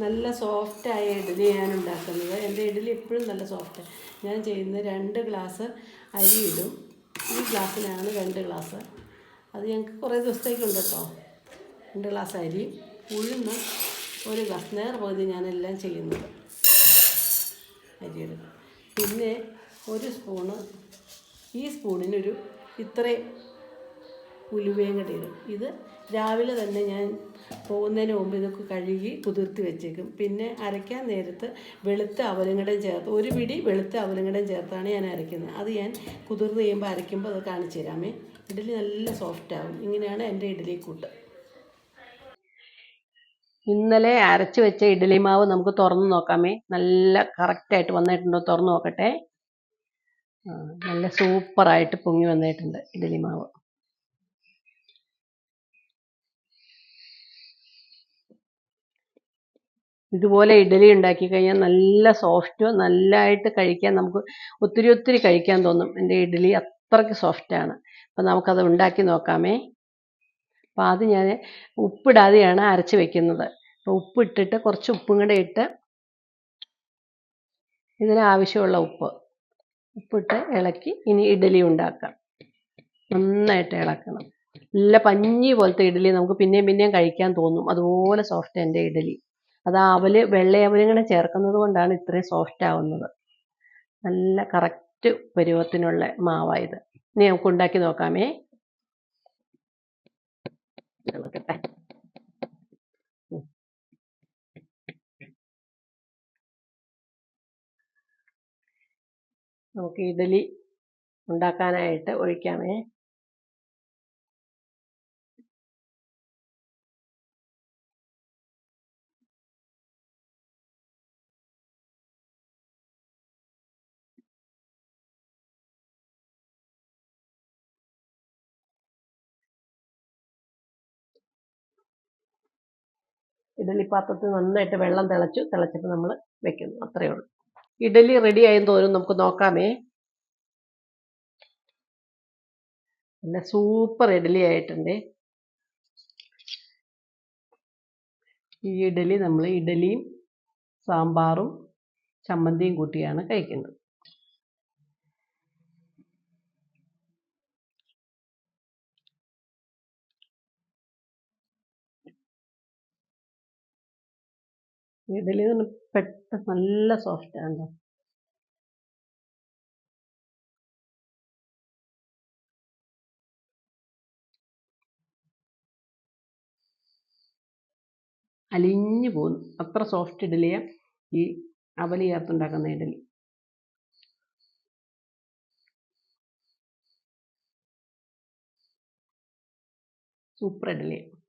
നല്ല സോഫ്റ്റായ ഇഡ്ഡലി ഞാൻ ഉണ്ടാക്കുന്നത് എന്റെ ഇഡ്ഡലി എപ്പോഴും നല്ല സോഫ്റ്റ് ഞാൻ ചെയ്യുന്ന രണ്ട് ഗ്ലാസ് അരി ഇടും. ഈ ഗ്ലാസ്സിനാണ് രണ്ട് ഗ്ലാസ്. അത് ഞങ്ങൾക്ക് കുറേ ദിവസത്തേക്കുണ്ട് കേട്ടോ രണ്ട് ഗ്ലാസ് അരി ഉഴുന്ന് ഒരു ഗ്ലാസ്. നേർ പകുതി ഞാനെല്ലാം ചെയ്യുന്നത് അരിയെടുക്കും പിന്നെ ഒരു സ്പൂണ് ഈ സ്പൂണിനൊരു ഇത്രയും ഉലുവയും ഇത് രാവിലെ തന്നെ ഞാൻ പോകുന്നതിന് മുമ്പ് ഇതൊക്കെ കഴുകി കുതിർത്തി വെച്ചേക്കും. പിന്നെ അരയ്ക്കാൻ നേരത്ത് വെളുത്ത അവലങ്ങടം ചേർത്ത് ഒരു പിടി വെളുത്ത അവലങ്ങടം ചേർത്താണ് ഞാൻ അരയ്ക്കുന്നത്. അത് ഞാൻ കുതിർന്ന് കഴിയുമ്പോൾ അരയ്ക്കുമ്പോൾ അത് കാണിച്ചു തരാമേ ഇഡ്ഡലി നല്ല സോഫ്റ്റ് ആവും. ഇങ്ങനെയാണ് എന്റെ ഇഡലി കൂട്ട്. ഇന്നലെ അരച്ച് വെച്ച ഇഡ്ഡലി മാവ് നമുക്ക് തുറന്ന് നോക്കാമേ നല്ല കറക്റ്റായിട്ട് വന്നിട്ടുണ്ടോ. തുറന്ന് നോക്കട്ടെ. നല്ല സൂപ്പറായിട്ട് പൊങ്ങി വന്നിട്ടുണ്ട് ഇഡലി മാവ്. ഇതുപോലെ ഇഡലി ഉണ്ടാക്കി കഴിഞ്ഞാൽ നല്ല സോഫ്റ്റ് നല്ലതായിട്ട് കഴിക്കാൻ നമുക്ക് ഒത്തിരി ഒത്തിരി കഴിക്കാൻ തോന്നും. എന്റെ ഇഡലി അത്രയ്ക്ക് സോഫ്റ്റാണ് അപ്പം നമുക്കത് ഉണ്ടാക്കി നോക്കാമേ. അപ്പോൾ അത് ഞാൻ ഉപ്പിടാതെയാണ് അരച്ച് വെക്കുന്നത്. അപ്പോൾ ഉപ്പിട്ടിട്ട് കുറച്ച് ഉപ്പും കൂടെ ഇട്ട് ഇതിനാവശ്യമുള്ള ഉപ്പ്. ഉപ്പിട്ട് ഇളക്കി ഇനി ഇഡലി ഉണ്ടാക്കാം. നന്നായിട്ട് ഇളക്കണം. നല്ല പഞ്ഞി പോലത്തെ ഇഡലി നമുക്ക് പിന്നെയും പിന്നെയും കഴിക്കാൻ തോന്നും. അതുപോലെ സോഫ്റ്റ് എന്റെ ഇഡ്ഡലി അത് ആ അവൽ വെള്ള അവലും കൂടെ ചേർക്കുന്നത് കൊണ്ടാണ് ഇത്രയും സോഫ്റ്റ് ആവുന്നത്. നല്ല കറക്റ്റ് പരുവത്തിനുള്ള മാവായത്. ഇനി നമുക്ക് ഉണ്ടാക്കി നോക്കാമേ. നോക്കട്ടെ. നമുക്ക് ഇഡലി ഉണ്ടാക്കാനായിട്ട് ഒഴിക്കാമേ. ഇഡലി പാത്രത്തിൽ നന്നായിട്ട് വെള്ളം തിളച്ചു തിളച്ചിട്ട് നമ്മൾ വെക്കുന്നു. അത്രയേ ഉള്ളൂ. ഇഡലി റെഡി ആയെന്ന് തോന്നുന്നു നമുക്ക് നോക്കാമേ. നല്ല സൂപ്പർ ഇഡലി ആയിട്ടുണ്ട്. ഈ ഇഡലി നമ്മൾ ഇഡലിയും സാമ്പാറും ചമ്മന്തിയും കൂട്ടിയാണ് കഴിക്കുന്നത്. ഇഡലി പെട്ടെന്ന് നല്ല സോഫ്റ്റാണ് ആണ് അലിഞ്ഞു പോകുന്നു. അത്ര സോഫ്റ്റ് ഇഡലിയാണ് ഈ അവലി ചേർത്തുണ്ടാക്കുന്ന ഇഡലി സൂപ്പർ ഇഡലിയാണ്